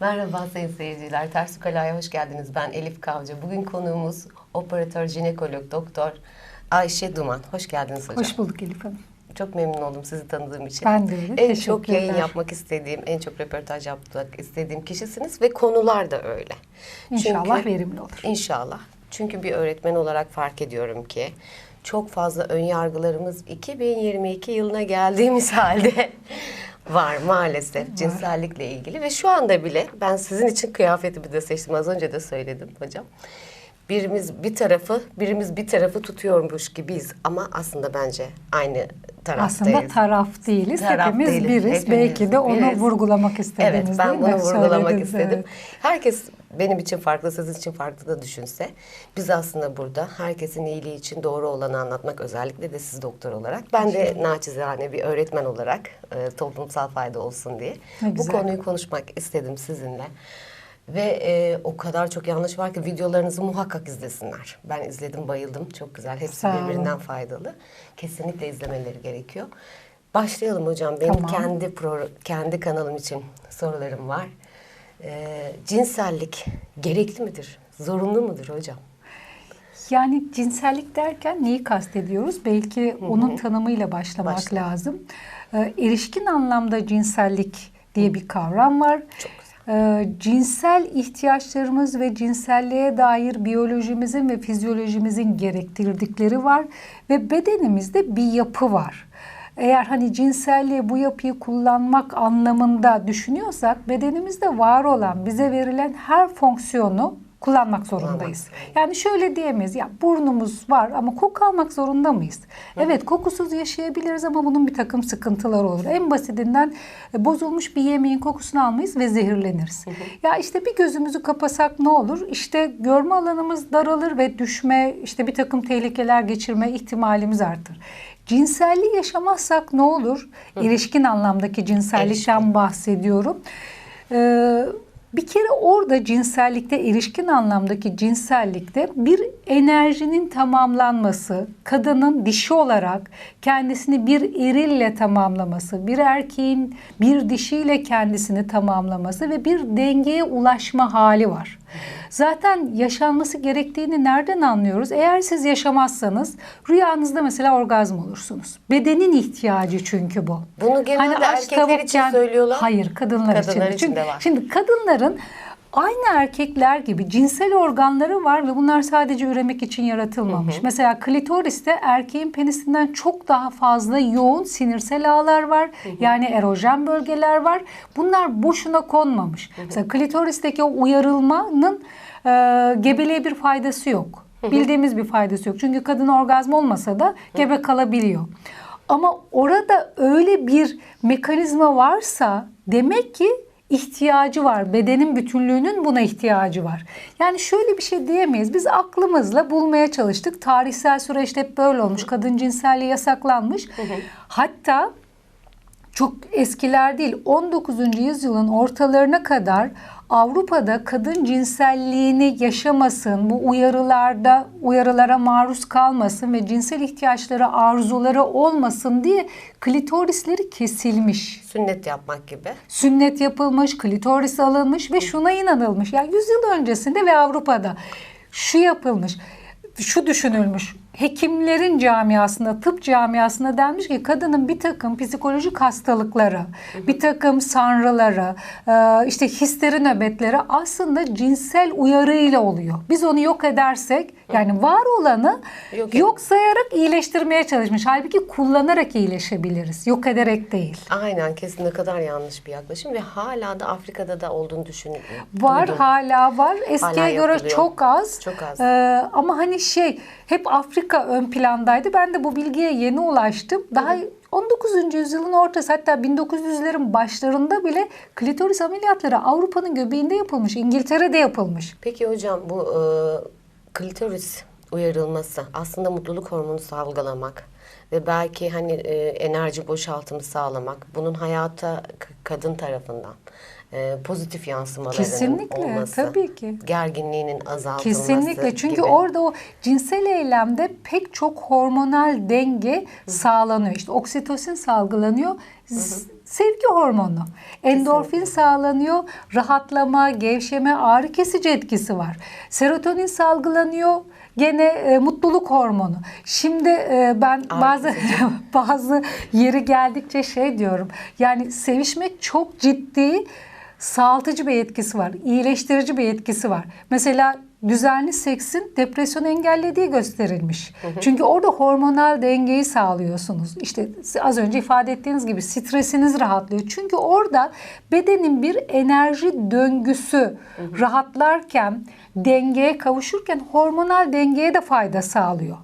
Merhaba sayın seyirciler. Ters Ukala'ya hoş geldiniz. Ben Elif Kavcı. Bugün konuğumuz operatör jinekolog doktor Ayşe Duman. Hoş geldiniz hocam. Hoş bulduk Elif Hanım. Çok memnun oldum sizi tanıdığım için. Ben de öyle. En çok yayın yapmak istediğim, en çok röportaj yapmak istediğim kişisiniz ve konular da öyle. İnşallah Çünkü- verimli olur. İnşallah. Çünkü bir öğretmen olarak fark ediyorum ki çok fazla ön yargılarımız 2022 yılına geldiğimiz halde var maalesef cinsellikle ilgili ve şu anda bile ben sizin için kıyafetimi de seçtim az önce de söyledim hocam. Birimiz bir tarafı, birimiz bir tarafı tutuyormuş gibiyiz ama aslında bence aynı taraftayız. Aslında taraf değiliz. Taraf Hepimiz değiliz, biriz. hepimiz Belki de onu biriz. vurgulamak istediniz Evet ben değil bunu mi? vurgulamak Söylediniz, istedim. evet. Herkes benim için farklı, sizin için farklı da düşünse biz aslında burada herkesin iyiliği için doğru olanı anlatmak özellikle de siz doktor olarak. Ben de naçizane bir öğretmen olarak e, toplumsal fayda olsun diye Ne bu güzel. konuyu konuşmak istedim sizinle. Ve e, o kadar çok yanlış var ki videolarınızı muhakkak izlesinler. Ben izledim, bayıldım. Çok güzel. Hepsi Sağ olun. birbirinden faydalı. Kesinlikle izlemeleri gerekiyor. Başlayalım hocam. Benim Tamam. kendi pro, kendi kanalım için sorularım var. Ee, cinsellik gerekli midir? Zorunlu mudur hocam? Yani cinsellik derken neyi kastediyoruz? Belki onun tanımıyla başlamak Başla. lazım. Ee, erişkin anlamda cinsellik diye bir kavram var. Çok güzel. Ee, cinsel ihtiyaçlarımız ve cinselliğe dair biyolojimizin ve fizyolojimizin gerektirdikleri var ve bedenimizde bir yapı var. Eğer hani cinselliği bu yapıyı kullanmak anlamında düşünüyorsak bedenimizde var olan bize verilen her fonksiyonu kullanmak zorundayız. Yani şöyle diyemeyiz ya burnumuz var ama koku almak zorunda mıyız? Evet kokusuz yaşayabiliriz ama bunun bir takım sıkıntıları olur. En basitinden e, bozulmuş bir yemeğin kokusunu almayız ve zehirleniriz. Ya işte bir gözümüzü kapasak ne olur? İşte görme alanımız daralır ve düşme işte bir takım tehlikeler geçirme ihtimalimiz artar. Cinselliği yaşamazsak ne olur? İlişkin anlamdaki cinsellikten bahsediyorum. Ee, bir kere orada cinsellikte, erişkin anlamdaki cinsellikte bir enerjinin tamamlanması, kadının dişi olarak kendisini bir erille tamamlaması, bir erkeğin bir dişiyle kendisini tamamlaması ve bir dengeye ulaşma hali var. Zaten yaşanması gerektiğini nereden anlıyoruz? Eğer siz yaşamazsanız rüyanızda mesela orgazm olursunuz. Bedenin ihtiyacı çünkü bu. Bunu genelde aç erkekler için tavukken- söylüyorlar. Hayır kadınlar, Kadınlar için. için Çünkü de var. Şimdi kadınların aynı erkekler gibi cinsel organları var ve bunlar sadece üremek için yaratılmamış. Mesela klitoriste erkeğin penisinden çok daha fazla yoğun sinirsel ağlar var. Yani erojen bölgeler var. Bunlar boşuna konmamış. Mesela klitoristeki o uyarılmanın e, gebeliğe bir faydası yok. Bildiğimiz bir faydası yok. Çünkü kadın orgazm olmasa da gebe kalabiliyor. Ama orada öyle bir mekanizma varsa demek ki ihtiyacı var. Bedenin bütünlüğünün buna ihtiyacı var. Yani şöyle bir şey diyemeyiz. Biz aklımızla bulmaya çalıştık. Tarihsel süreçte hep böyle olmuş. Kadın cinselliği yasaklanmış. Hatta çok eskiler değil 19. yüzyılın ortalarına kadar Avrupa'da kadın cinselliğini yaşamasın, bu uyarılarda uyarılara maruz kalmasın ve cinsel ihtiyaçları, arzuları olmasın diye klitorisleri kesilmiş. Sünnet yapmak gibi. Sünnet yapılmış, klitoris alınmış ve şuna inanılmış. Yani 100 yıl öncesinde ve Avrupa'da şu yapılmış, şu düşünülmüş. Hekimlerin camiasında, tıp camiasında denmiş ki kadının bir takım psikolojik hastalıkları, bir takım sanrıları, e, işte histeri nöbetleri aslında cinsel uyarıyla oluyor. Biz onu yok edersek, yani var olanı Yok yok sayarak iyileştirmeye çalışmış. Halbuki kullanarak iyileşebiliriz, yok ederek değil. Aynen kesin ne kadar yanlış bir yaklaşım ve hala da Afrika'da da olduğunu düşün. Var duydum. hala var. Eskiye Hala göre yapılıyor. çok az. Çok az. Ee, ama hani şey hep Afrika ön plandaydı. Ben de bu bilgiye yeni ulaştım. Daha 19. yüzyılın ortası hatta 1900'lerin başlarında bile klitoris ameliyatları Avrupa'nın göbeğinde yapılmış. İngiltere'de yapılmış. Peki hocam bu e, klitoris uyarılması aslında mutluluk hormonu salgılamak ve belki hani e, enerji boşaltımı sağlamak bunun hayata kadın tarafından e, pozitif yansımalarının Kesinlikle, olması. tabii ki. Gerginliğinin azaltılması Kesinlikle çünkü gibi. orada o cinsel eylemde pek çok hormonal denge sağlanıyor. İşte oksitosin salgılanıyor. Z- sevgi hormonu. Endorfin sağlanıyor, rahatlama, gevşeme, ağrı kesici etkisi var. Serotonin salgılanıyor, gene e, mutluluk hormonu. Şimdi e, ben Ağrı bazı bazı yeri geldikçe şey diyorum. Yani sevişmek çok ciddi sağaltıcı bir etkisi var. iyileştirici bir etkisi var. Mesela düzenli seksin depresyonu engellediği gösterilmiş. Çünkü orada hormonal dengeyi sağlıyorsunuz. İşte az önce ifade ettiğiniz gibi stresiniz rahatlıyor. Çünkü orada bedenin bir enerji döngüsü rahatlarken dengeye kavuşurken hormonal dengeye de fayda sağlıyor.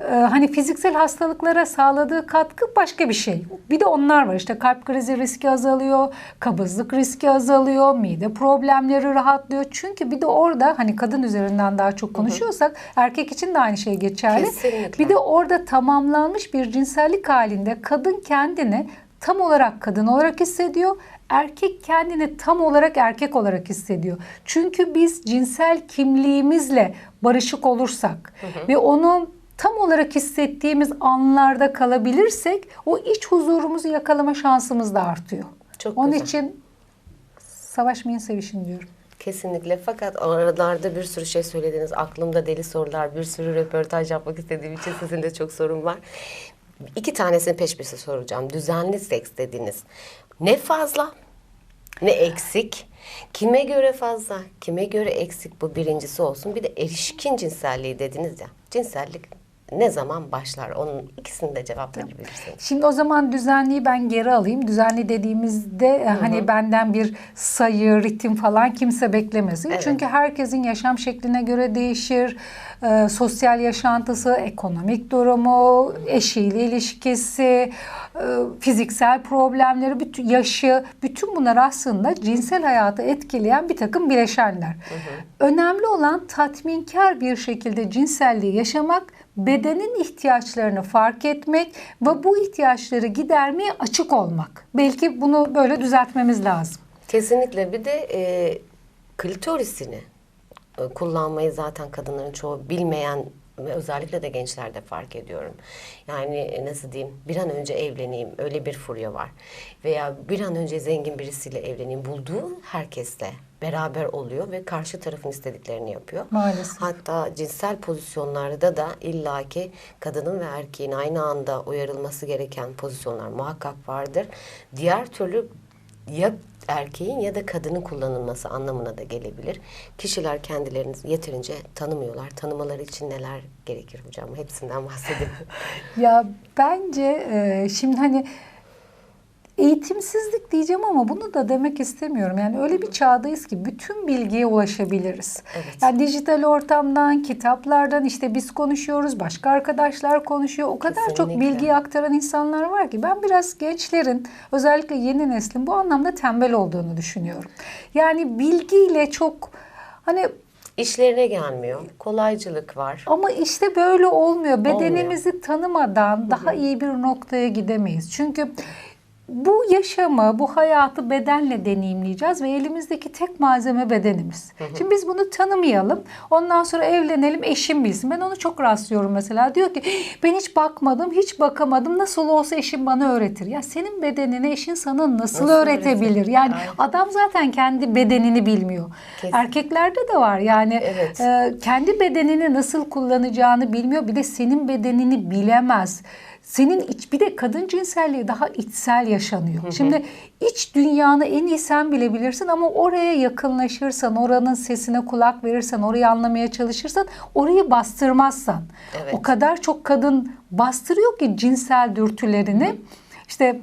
Ee, hani fiziksel hastalıklara sağladığı katkı başka bir şey. Bir de onlar var. İşte kalp krizi riski azalıyor, kabızlık riski azalıyor, mide problemleri rahatlıyor. Çünkü bir de orada hani kadın üzerinden daha çok konuşuyorsak erkek için de aynı şey geçerli. Kesinlikle. Bir de orada tamamlanmış bir cinsellik halinde kadın kendini tam olarak kadın olarak hissediyor. Erkek kendini tam olarak erkek olarak hissediyor. Çünkü biz cinsel kimliğimizle barışık olursak ve onu tam olarak hissettiğimiz anlarda kalabilirsek o iç huzurumuzu yakalama şansımız da artıyor. Çok Onun güzel. için savaşmayın sevişin diyorum. Kesinlikle fakat aralarda bir sürü şey söylediniz. Aklımda deli sorular, bir sürü röportaj yapmak istediğim için sizin de çok sorun var. İki tanesini peş peşe soracağım. Düzenli seks dediniz. Ne fazla ne eksik? Kime göre fazla, kime göre eksik bu birincisi olsun. Bir de erişkin cinselliği dediniz ya. Cinsellik ne zaman başlar? Onun ikisini de cevap verebilirsiniz. Şimdi o zaman düzenliyi ben geri alayım. Düzenli dediğimizde e, hani benden bir sayı, ritim falan kimse beklemesin. Evet. Çünkü herkesin yaşam şekline göre değişir. E, sosyal yaşantısı, ekonomik durumu, eşiyle ilişkisi, e, fiziksel problemleri, bütün yaşı, bütün bunlar aslında cinsel hayatı etkileyen bir takım bileşenler. Önemli olan tatminkar bir şekilde cinselliği yaşamak bedenin ihtiyaçlarını fark etmek ve bu ihtiyaçları gidermeye açık olmak. Belki bunu böyle düzeltmemiz lazım. Kesinlikle bir de e, klitorisini e, kullanmayı zaten kadınların çoğu bilmeyen özellikle de gençlerde fark ediyorum. Yani e, nasıl diyeyim bir an önce evleneyim öyle bir furya var. Veya bir an önce zengin birisiyle evleneyim bulduğu herkesle beraber oluyor ve karşı tarafın istediklerini yapıyor. Maalesef. Hatta cinsel pozisyonlarda da illaki kadının ve erkeğin aynı anda uyarılması gereken pozisyonlar muhakkak vardır. Diğer türlü ya erkeğin ya da kadının kullanılması anlamına da gelebilir. Kişiler kendilerini yeterince tanımıyorlar. Tanımaları için neler gerekir hocam? Hepsinden bahsedin. Ya bence e, şimdi hani eğitimsizlik diyeceğim ama bunu da demek istemiyorum. Yani öyle bir çağdayız ki bütün bilgiye ulaşabiliriz. Evet. Yani dijital ortamdan, kitaplardan işte biz konuşuyoruz, başka arkadaşlar konuşuyor. O kadar çok Kesinlikle. bilgiyi aktaran insanlar var ki ben biraz gençlerin özellikle yeni neslin bu anlamda tembel olduğunu düşünüyorum. Yani bilgiyle çok hani İşlerine gelmiyor. Kolaycılık var. ama işte böyle olmuyor. Bedenimizi tanımadan daha iyi bir noktaya gidemeyiz. Çünkü bu yaşamı, bu hayatı bedenle deneyimleyeceğiz ve elimizdeki tek malzeme bedenimiz. Şimdi biz bunu tanımayalım. Ondan sonra evlenelim, eşim bilsin. Ben onu çok rastlıyorum mesela. Diyor ki ben hiç bakmadım, hiç bakamadım. Nasıl olsa eşim bana öğretir. Ya senin bedenini eşin sana nasıl, Nasıl öğretebilir? öğretir? Yani Aynen. adam zaten kendi bedenini bilmiyor. Kesin. Erkeklerde de var. Yani Evet. e, kendi bedenini nasıl kullanacağını bilmiyor. Bir de senin bedenini bilemez. Senin iç bir de kadın cinselliği daha içsel yaşanıyor. Şimdi iç dünyanı en iyi sen bilebilirsin ama oraya yakınlaşırsan, oranın sesine kulak verirsen, orayı anlamaya çalışırsan, orayı bastırmazsan. Evet. O kadar çok kadın bastırıyor ki cinsel dürtülerini. İşte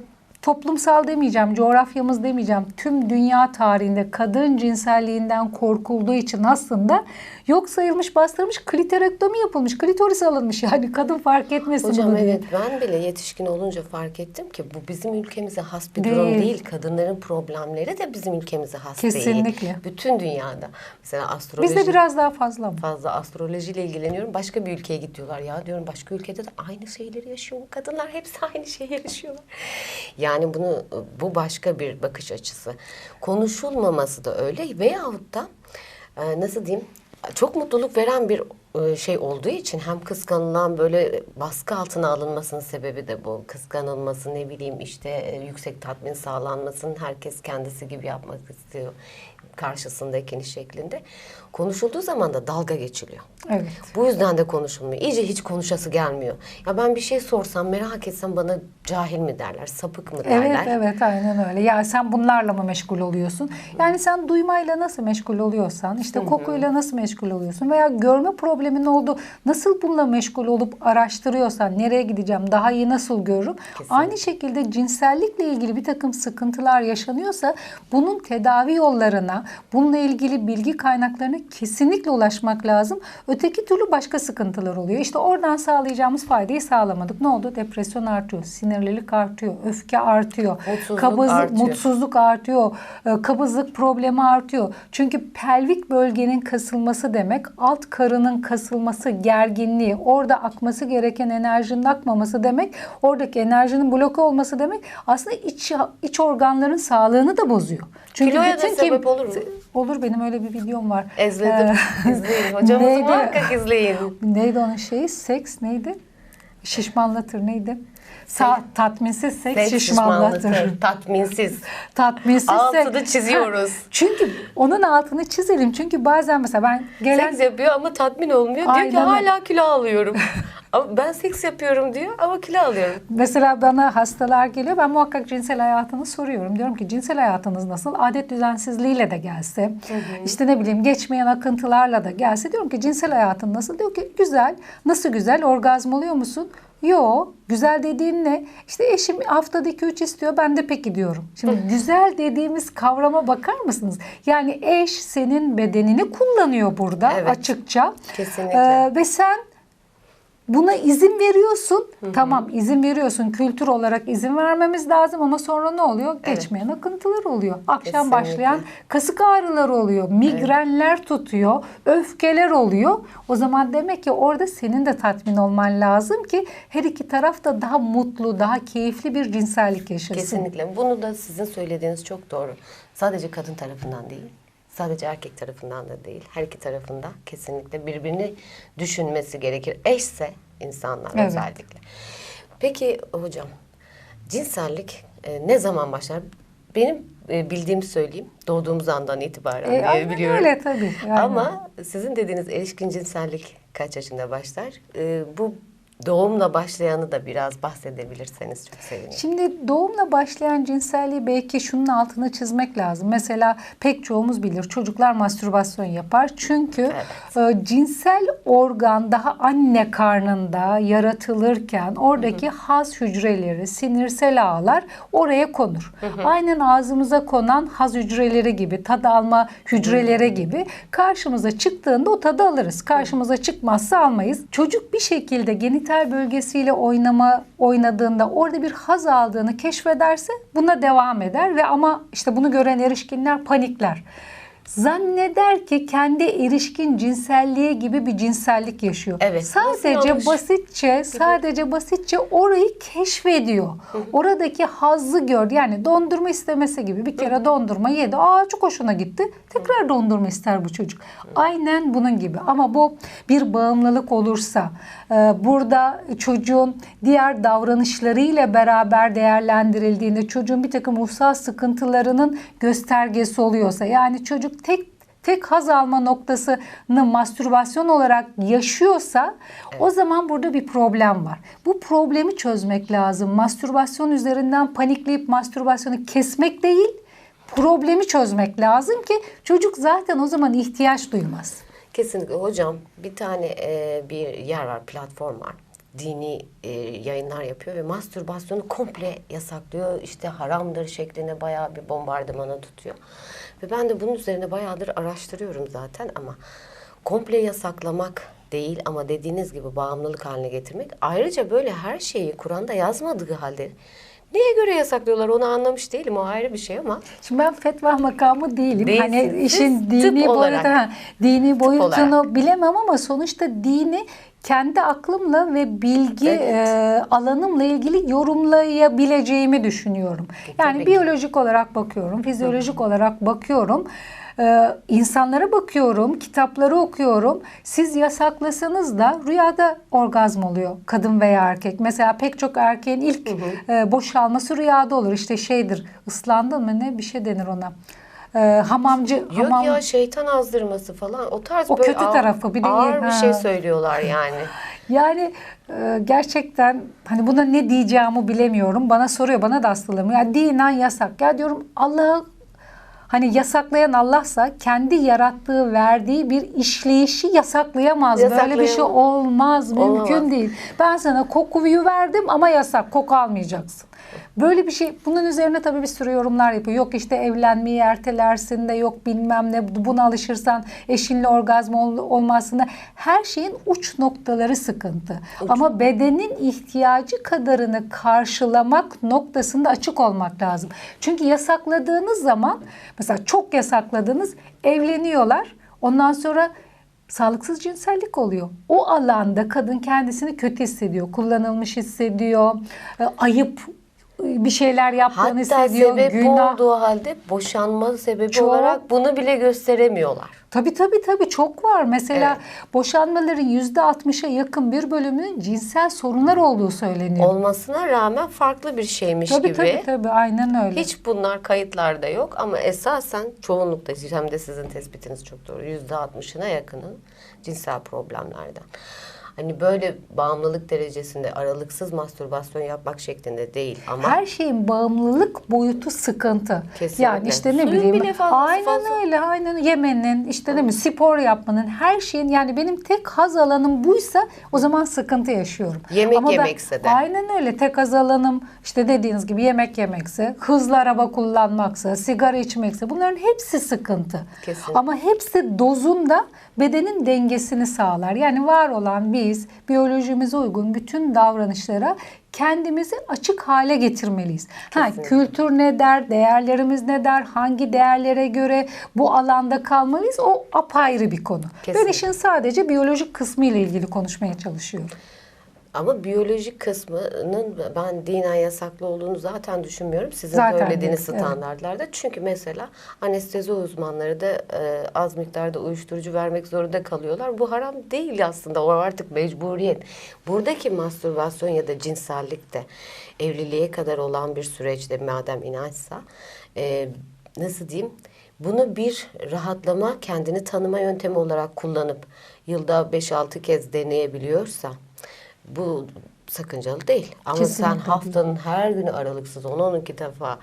toplumsal demeyeceğim, coğrafyamız demeyeceğim. Tüm dünya tarihinde kadın cinselliğinden korkulduğu için aslında yok sayılmış, bastırılmış, klitorektomi yapılmış, klitoris alınmış. Yani kadın fark etmesin Hocam bunu diye. evet ben bile yetişkin olunca fark ettim ki bu bizim ülkemize has bir Değil. durum değil. Kadınların problemleri de bizim ülkemize has Kesinlikle. değil. Bütün dünyada. Mesela astroloji. Bizde biraz daha fazla mı? fazla astrolojiyle ilgileniyorum. Başka bir ülkeye gidiyorlar ya diyorum başka ülkede de aynı şeyleri yaşıyor. Kadınlar hepsi aynı şeyi yaşıyorlar. Yani bunu bu başka bir bakış açısı. Konuşulmaması da öyle veyahut da e, nasıl diyeyim çok mutluluk veren bir e, şey olduğu için hem kıskanılan böyle baskı altına alınmasının sebebi de bu. Kıskanılması ne bileyim işte e, yüksek tatmin sağlanmasının herkes kendisi gibi yapmak istiyor karşısındakini şeklinde. Konuşulduğu zaman da dalga geçiliyor. Evet. Bu yüzden de konuşulmuyor. İyice hiç konuşası gelmiyor. Ya ben bir şey sorsam, merak etsem bana cahil mi derler, sapık mı derler? Evet evet aynen öyle. Ya sen bunlarla mı meşgul oluyorsun? Yani sen duymayla nasıl meşgul oluyorsan, işte kokuyla nasıl meşgul oluyorsun veya görme problemin oldu nasıl bununla meşgul olup araştırıyorsan nereye gideceğim, daha iyi nasıl görürüm? Aynı şekilde cinsellikle ilgili bir takım sıkıntılar yaşanıyorsa bunun tedavi yollarına, bununla ilgili bilgi kaynaklarına kesinlikle ulaşmak lazım. Öteki türlü başka sıkıntılar oluyor. İşte oradan sağlayacağımız faydayı sağlamadık. Ne oldu? Depresyon artıyor, sinirlilik artıyor, öfke artıyor, Mutsuzluk kabızlık, artıyor. mutsuzluk artıyor, e, kabızlık problemi artıyor. Çünkü pelvik bölgenin kasılması demek alt karının kasılması, gerginliği, orada akması gereken enerjinin akmaması demek, oradaki enerjinin bloke olması demek aslında iç iç organların sağlığını da bozuyor. Çünkü Kiloya da bütün sebep olur mu? Olur benim öyle bir videom var. Ezledim. Ee, İzleyin. Hocamızı neydi? muhakkak izleyin. Neydi onun şeyi? Seks neydi? Şişmanlatır neydi? Sa- tatminsiz seks, Seks şişmanlatır. şişmanlatır, tatminsiz. Tatminsiz Altını seks. çiziyoruz. Ha, Çünkü onun altını çizelim. Çünkü bazen mesela ben gelen Seks yapıyor ama tatmin olmuyor. Diyor ki Aynen hala kilo alıyorum. ama ben seks yapıyorum diyor ama kilo alıyorum. Mesela bana hastalar geliyor. Ben muhakkak cinsel hayatını soruyorum. Diyorum ki cinsel hayatınız nasıl? Adet düzensizliğiyle de gelse. işte ne bileyim geçmeyen akıntılarla da gelse. Diyorum ki cinsel hayatın nasıl? Diyor ki güzel. Nasıl güzel? Orgazm oluyor musun? Yo, güzel dediğin ne? İşte eşim haftada 2-3 istiyor, ben de peki diyorum. Şimdi güzel dediğimiz kavrama bakar mısınız? Yani eş senin bedenini kullanıyor burada Evet. açıkça. Kesinlikle. Ee, ve sen Buna izin veriyorsun. Tamam izin veriyorsun. Kültür olarak izin vermemiz lazım ama sonra ne oluyor? Geçmeyen akıntılar oluyor. Akşam Kesinlikle. başlayan kasık ağrıları oluyor. Migrenler tutuyor. Öfkeler oluyor. O zaman demek ki orada senin de tatmin olman lazım ki her iki taraf da daha mutlu, daha keyifli bir cinsellik yaşasın. Kesinlikle. Bunu da sizin söylediğiniz çok doğru. Sadece kadın tarafından değil. Sadece erkek tarafından da değil. Her iki tarafında kesinlikle birbirini düşünmesi gerekir. Eşse insanlar Evet. özellikle. Peki hocam, cinsellik e, ne zaman başlar? Benim e, bildiğimi söyleyeyim. Doğduğumuz andan itibaren E, aynen biliyorum. öyle tabii. Aynen. Ama sizin dediğiniz erişkin cinsellik kaç yaşında başlar? E, bu doğumla başlayanı da biraz bahsedebilirseniz çok sevinirim. Şimdi doğumla başlayan cinselliği belki şunun altını çizmek lazım. Mesela pek çoğumuz bilir çocuklar mastürbasyon yapar. Çünkü e, cinsel organ daha anne karnında yaratılırken oradaki haz hücreleri, sinirsel ağlar oraya konur. Aynen ağzımıza konan haz hücreleri gibi, tad alma hücreleri gibi karşımıza çıktığında o tadı alırız. Karşımıza çıkmazsa almayız. Çocuk bir şekilde genital bölgesiyle oynama oynadığında orada bir haz aldığını keşfederse buna devam eder ve ama işte bunu gören erişkinler panikler. Zanneder ki kendi erişkin cinselliği gibi bir cinsellik yaşıyor. Evet, Sadece basitçe, sadece basitçe orayı keşfediyor. Oradaki hazzı gördü. Yani dondurma istemesi gibi. Bir kere dondurma yedi. Aa çok hoşuna gitti. Tekrar dondurma ister bu çocuk. Aynen bunun gibi. Ama bu bir bağımlılık olursa, e, burada çocuğun diğer davranışlarıyla beraber değerlendirildiğinde çocuğun bir takım ruhsal sıkıntılarının göstergesi oluyorsa, yani çocuk tek tek haz alma noktasını mastürbasyon olarak yaşıyorsa o zaman burada bir problem var. Bu problemi çözmek lazım. Mastürbasyon üzerinden panikleyip mastürbasyonu kesmek değil, problemi çözmek lazım ki çocuk zaten o zaman ihtiyaç duymaz. Kesinlikle hocam bir tane e, bir yer var platform var dini e, yayınlar yapıyor ve mastürbasyonu komple yasaklıyor. İşte haramdır şeklinde bayağı bir bombardımana tutuyor. Ve ben de bunun üzerine bayağıdır araştırıyorum zaten ama komple yasaklamak değil ama dediğiniz gibi bağımlılık haline getirmek. Ayrıca böyle her şeyi Kur'an'da yazmadığı halde neye göre yasaklıyorlar onu anlamış değilim o ayrı bir şey ama Şimdi ben fetva makamı değilim. Değilsiniz. Hani işin Tıp dini olarak. boyutu, ha, dini boyutunu olarak. bilemem ama sonuçta dini kendi aklımla ve bilgi Evet. e, alanımla ilgili yorumlayabileceğimi düşünüyorum. Yani Tabii ki. biyolojik olarak bakıyorum, fizyolojik olarak bakıyorum. Ee, insanlara bakıyorum, kitapları okuyorum. Siz yasaklasanız da rüyada orgazm oluyor kadın veya erkek. Mesela pek çok erkeğin ilk e, boşalması rüyada olur. İşte şeydir ıslandın mı ne bir şey denir ona. Ee, hamamcı Yok hamam ya şeytan azdırması falan o tarz O böyle kötü ağır, tarafı bir de- ağır bir şey söylüyorlar yani. Yani e, gerçekten hani buna ne diyeceğimi bilemiyorum. Bana soruyor, bana da hastalığım. Ya dinen yasak. Ya diyorum Allah hani yasaklayan Allah'sa kendi yarattığı, verdiği bir işleyişi yasaklayamaz. Böyle bir şey olmaz, mümkün Olamaz. değil. Ben sana kokuyu verdim ama yasak, koku almayacaksın. Böyle bir şey, bunun üzerine tabii bir sürü yorumlar yapıyor. Yok işte evlenmeyi ertelersin de yok bilmem ne, buna alışırsan eşinle orgazm ol, olmazsın da. Her şeyin uç noktaları sıkıntı. Ama bedenin ihtiyacı kadarını karşılamak noktasında açık olmak lazım. Çünkü yasakladığınız zaman, mesela çok yasakladınız, evleniyorlar. Ondan sonra sağlıksız cinsellik oluyor. O alanda kadın kendisini kötü hissediyor, kullanılmış hissediyor, e, ayıp bir şeyler yaptığını Hatta hissediyor, sebep günah. olduğu halde boşanma sebebi Çok. olarak bunu bile gösteremiyorlar. Tabii tabii tabii çok var. Mesela boşanmaların yüzde 60'a yakın bir bölümünün cinsel sorunlar olduğu söyleniyor. Olmasına rağmen farklı bir şeymiş tabii gibi. tabii tabii aynen öyle. Hiç bunlar kayıtlarda yok ama esasen çoğunlukta hem de sizin tespitiniz çok doğru. Yüzde altmışına yakının cinsel problemlerden. Hani böyle bağımlılık derecesinde aralıksız mastürbasyon yapmak şeklinde değil ama Her şeyin bağımlılık boyutu sıkıntı. Kesinlikle. Yani işte ne Suyun bileyim. bile fazlası aynen fazla. öyle. Aynen yemenin, işte değil mi? Spor yapmanın, her şeyin yani benim tek haz alanım buysa o zaman sıkıntı yaşıyorum. Yemek ben- yemekse de. Aynen öyle. Tek haz alanım işte dediğiniz gibi yemek yemekse, hızlı araba kullanmaksa, sigara içmekse bunların hepsi sıkıntı. Kesinlikle. Ama hepsi dozunda bedenin dengesini sağlar. Yani var olan biz biyolojimize uygun bütün davranışlara kendimizi açık hale getirmeliyiz. Ha, kültür ne der, değerlerimiz ne der, hangi değerlere göre bu alanda kalmalıyız o apayrı bir konu. Ben Kesinlikle. işin sadece biyolojik kısmı ile ilgili konuşmaya çalışıyorum. Ama biyolojik kısmının ben dinen yasaklı olduğunu zaten düşünmüyorum. Sizin Zaten söylediğiniz evet. standartlarda. Çünkü mesela anestezi uzmanları da e, az miktarda uyuşturucu vermek zorunda kalıyorlar. Bu haram değil aslında. O artık mecburiyet. Buradaki mastürbasyon ya da cinsellikte evliliğe kadar olan bir süreçte madem inançsa e, nasıl diyeyim? Bunu bir rahatlama, kendini tanıma yöntemi olarak kullanıp yılda 5-6 kez deneyebiliyorsa bu sakıncalı değil. Ama Kesinlikle sen değil. haftanın her günü aralıksız 10-12 defa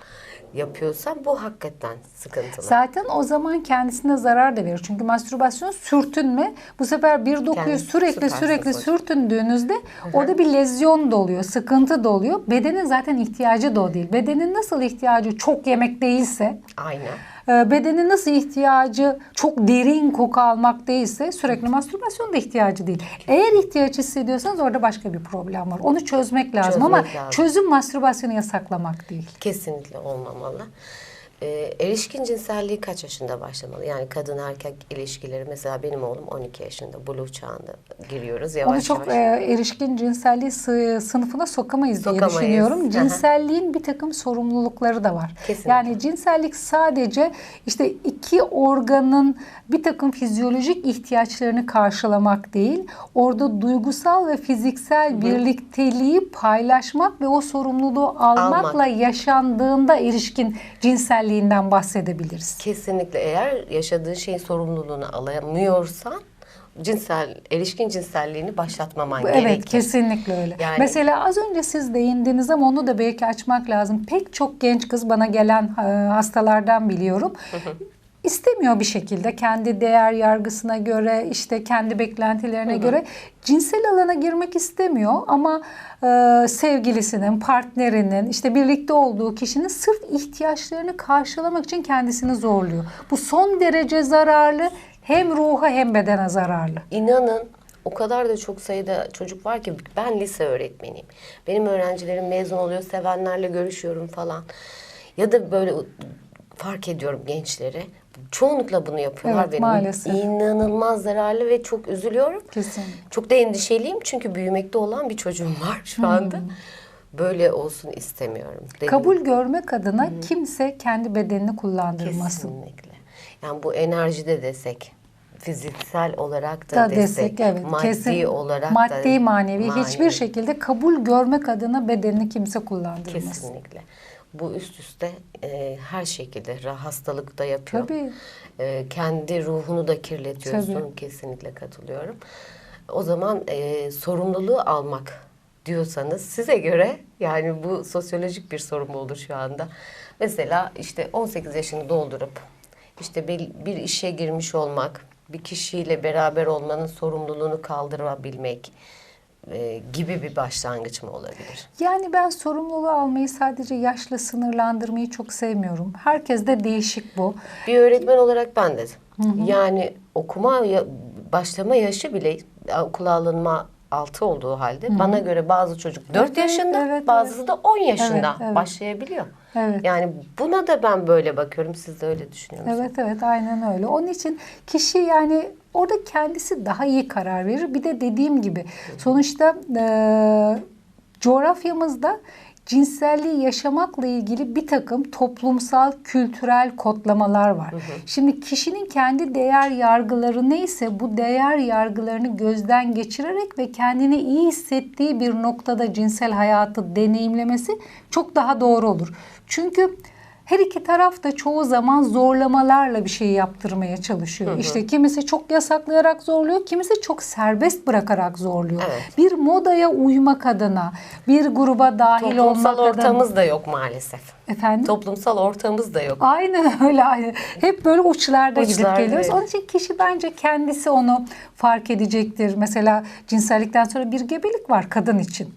yapıyorsan bu hakikaten sıkıntılı. Zaten o zaman kendisine zarar da verir. Çünkü mastürbasyon sürtünme. Bu sefer bir dokuyu Kendi sürekli sürekli sıfır. sürtündüğünüzde orada bir lezyon da oluyor, sıkıntı da oluyor. Bedenin zaten ihtiyacı da o değil. Bedenin nasıl ihtiyacı çok yemek değilse, Aynen. E, bedenin nasıl ihtiyacı çok derin koku almak değilse sürekli mastürbasyon da ihtiyacı değil. Eğer ihtiyaç hissediyorsanız orada başka bir problem var. Onu çözmek lazım ama Çözmek lazım. çözüm mastürbasyonu yasaklamak değil. Kesinlikle olmamalı. Ee, erişkin cinselliği kaç yaşında başlamalı? Yani kadın erkek ilişkileri mesela benim oğlum 12 yaşında. Blue çağında giriyoruz yavaş Onu çok yavaş. e, erişkin cinselliği sı- sınıfına sokamayız diye Sokamayız. düşünüyorum. Hı hı. Cinselliğin bir takım sorumlulukları da var. Kesinlikle. Yani cinsellik sadece işte iki organın bir takım fizyolojik ihtiyaçlarını karşılamak değil, orada duygusal ve fiziksel birlikteliği paylaşmak ve o sorumluluğu almakla Almak. yaşandığında erişkin cinselliğinden bahsedebiliriz. Kesinlikle eğer yaşadığın şeyin sorumluluğunu alamıyorsan cinsel erişkin cinselliğini başlatmaman Evet gerekir. kesinlikle öyle. Yani- Mesela az önce siz değindiniz ama onu da belki açmak lazım. Pek çok genç kız bana gelen e, hastalardan biliyorum. İstemiyor bir şekilde kendi değer yargısına göre işte kendi beklentilerine göre cinsel alana girmek istemiyor ama e, sevgilisinin, partnerinin işte birlikte olduğu kişinin sırf ihtiyaçlarını karşılamak için kendisini zorluyor. Bu son derece zararlı hem ruha hem bedene zararlı. İnanın o kadar da çok sayıda çocuk var ki ben lise öğretmeniyim. Benim öğrencilerim mezun oluyor, sevenlerle görüşüyorum falan. Ya da böyle fark ediyorum gençleri. Çoğunlukla bunu yapıyorlar Evet, benim. maalesef. İnanılmaz zararlı ve çok üzülüyorum. Kesinlikle. Çok da endişeliyim çünkü büyümekte olan bir çocuğum var şu anda. Böyle olsun istemiyorum. Benim- Kabul görmek adına kimse kendi bedenini kullandırmasın. Kesinlikle. Yani bu enerjide desek, fiziksel olarak da, da destek, destek evet maddi kesin olarak maddi da manevi, hiçbir şekilde kabul görmek adına bedenini kimse kullandırmaz. Kesinlikle. Bu üst üste e, her şekilde hastalıkta yapıyor. Tabii. E, kendi ruhunu da kirletiyorsun. Tabii. Kesinlikle katılıyorum. O zaman e, sorumluluğu almak diyorsanız size göre yani bu sosyolojik bir sorum olur şu anda. Mesela işte 18 yaşını doldurup işte bir, bir işe girmiş olmak, bir kişiyle beraber olmanın sorumluluğunu kaldırabilmek e, gibi bir başlangıç mı olabilir? Yani ben sorumluluğu almayı sadece yaşla sınırlandırmayı çok sevmiyorum. Herkes de değişik bu. Bir öğretmen olarak ben de. Yani okuma ya- başlama yaşı bile okula alınma altı olduğu halde bana göre bazı çocuk 4 Evet, yaşında, evet, bazısı da 10 yaşında Evet, evet. başlayabiliyor. Evet. Yani buna da ben böyle bakıyorum. Siz de öyle düşünüyor musunuz? Evet evet aynen öyle. Onun için kişi yani orada kendisi daha iyi karar verir. Bir de dediğim gibi sonuçta eee, coğrafyamızda cinselliği yaşamakla ilgili bir takım toplumsal, kültürel kodlamalar var. Şimdi kişinin kendi değer yargıları neyse bu değer yargılarını gözden geçirerek ve kendini iyi hissettiği bir noktada cinsel hayatı deneyimlemesi çok daha doğru olur. Çünkü her iki taraf da çoğu zaman zorlamalarla bir şey yaptırmaya çalışıyor. İşte kimisi çok yasaklayarak zorluyor, kimisi çok serbest bırakarak zorluyor. Evet. Bir modaya uymak adına, bir gruba dahil Toplumsal olmak adına. ortamımız da yok maalesef. Efendim? Toplumsal ortamımız da yok. Aynen öyle. Aynen. Hep böyle uçlarda, gidip Uçlarda, geliyoruz. evet. Onun için kişi bence kendisi onu fark edecektir. Mesela cinsellikten sonra bir gebelik var kadın için.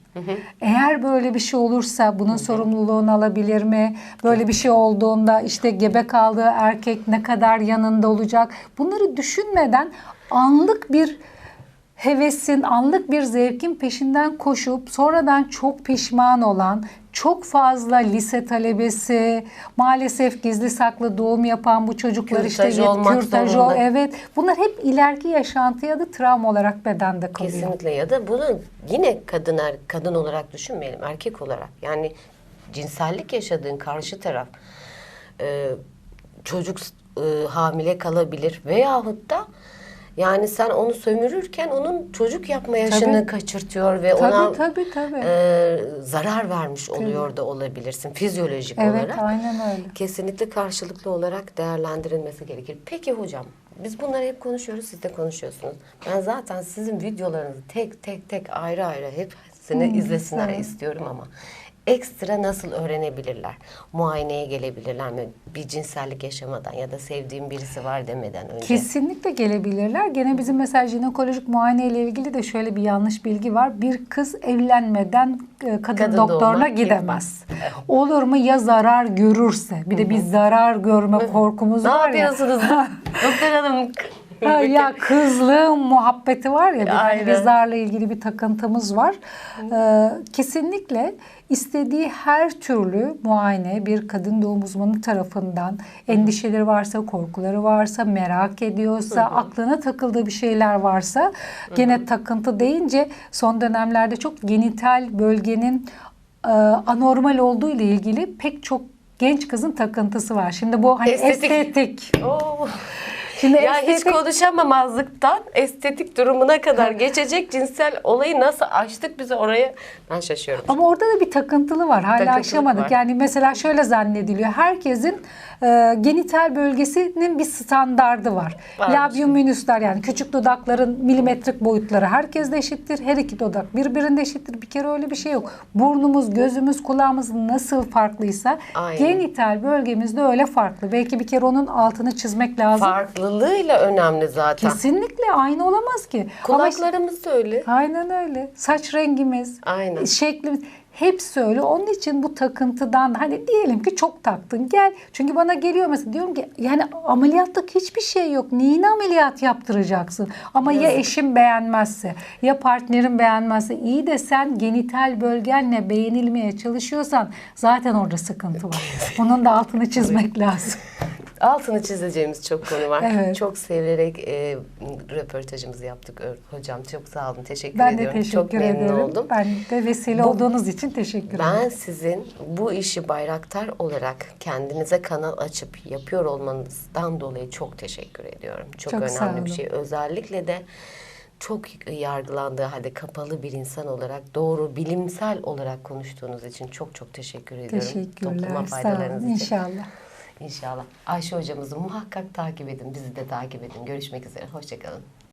Eğer böyle bir şey olursa bunun sorumluluğunu alabilir mi? Böyle bir şey olduğunda işte gebe kaldığı erkek ne kadar yanında olacak? Bunları düşünmeden anlık bir hevesin, anlık bir zevkin peşinden koşup sonradan çok pişman olan, çok fazla lise talebesi, maalesef gizli saklı doğum yapan bu çocuklar işte Kürtaj olmak kürtaj zorunda. ol- evet. Bunlar hep ileriki yaşantıya da travma olarak bedende kalıyor. Kesinlikle ya da bunu yine kadın er, kadın olarak düşünmeyelim erkek olarak yani cinsellik yaşadığın karşı taraf e, çocuk e, hamile kalabilir veyahut da yani sen onu sömürürken onun çocuk yapma yaşını Tabii. kaçırtıyor ve Tabii, ona tabii, tabii. e, zarar vermiş oluyor da olabilirsin fizyolojik Evet, olarak. aynen öyle. Kesinlikle karşılıklı olarak değerlendirilmesi gerekir. Peki hocam, biz bunları hep konuşuyoruz, siz de konuşuyorsunuz. Ben zaten sizin videolarınızı tek tek tek ayrı ayrı hepsini izlesinler istiyorum ama ekstra nasıl öğrenebilirler? Muayeneye gelebilirler mi? Bir cinsellik yaşamadan ya da sevdiğim birisi var demeden önce. Kesinlikle gelebilirler. Gene bizim mesela jinekolojik muayene ile ilgili de şöyle bir yanlış bilgi var. Bir kız evlenmeden e, kadın, Kadın doktoruna doğuma gidemez. Olur mu ya zarar görürse. Bir de bir zarar görme korkumuz Ne var ya. yapıyorsunuz? Doktor hanım. Ha, ya kızlığın muhabbeti var ya hani zarla ilgili bir takıntımız var. Ee, kesinlikle istediği her türlü muayene bir kadın doğum uzmanı tarafından endişeleri varsa, korkuları varsa, merak ediyorsa, aklına takıldığı bir şeyler varsa gene takıntı deyince son dönemlerde çok genital bölgenin e, anormal olduğu ile ilgili pek çok genç kızın takıntısı var. Şimdi bu hani Estetik. estetik. Oo. Şimdi ya hiç estetik- konuşamamazlıktan estetik durumuna kadar geçecek cinsel olayı nasıl açtık bize oraya ben şaşıyorum. Ama orada da bir takıntılı var. Hala Takıntılık aşamadık. var. Yani mesela şöyle zannediliyor. Herkesin e, genital bölgesinin bir standardı var. Varmış. Labium minuslar yani küçük dudakların milimetrik boyutları herkes de eşittir. Her iki dudak birbirinde eşittir. Bir kere öyle bir şey yok. Burnumuz, gözümüz, kulağımız nasıl farklıysa Aynen. genital bölgemiz de öyle farklı. Belki bir kere onun altını çizmek lazım. Farklılığıyla önemli zaten. Kesinlikle aynı olamaz ki. Ama işte- Kulaklarımız da öyle. Aynen öyle. Saç rengimiz, Aynen. şeklimiz hepsi öyle. Onun için bu takıntıdan hani diyelim ki çok taktın gel. Çünkü bana geliyor mesela diyorum ki yani ameliyatlık hiçbir şey yok. Neyini ameliyat yaptıracaksın? Ama ya eşim beğenmezse ya partnerin beğenmezse iyi de sen genital bölgenle beğenilmeye çalışıyorsan zaten orada sıkıntı var. Bunun da altını çizmek lazım. Altını çizeceğimiz çok konu var. Evet. Çok severek e, röportajımızı yaptık hocam. Çok sağ olun. Teşekkür Ben de ediyorum. teşekkür çok memnun ederim. oldum. Ben de vesile Bu- olduğunuz için teşekkür ederim. Ben sizin bu işi bayraktar olarak kendinize kanal açıp yapıyor olmanızdan dolayı çok teşekkür ediyorum. Çok, Çok önemli bir şey. Özellikle de çok yargılandığı halde kapalı bir insan olarak doğru bilimsel olarak konuştuğunuz için çok çok teşekkür ediyorum. Topluma Teşekkürler. Sağ faydalarınız için. İnşallah. İnşallah. Ayşe hocamızı muhakkak takip edin. Bizi de takip edin. Görüşmek üzere. Hoşçakalın.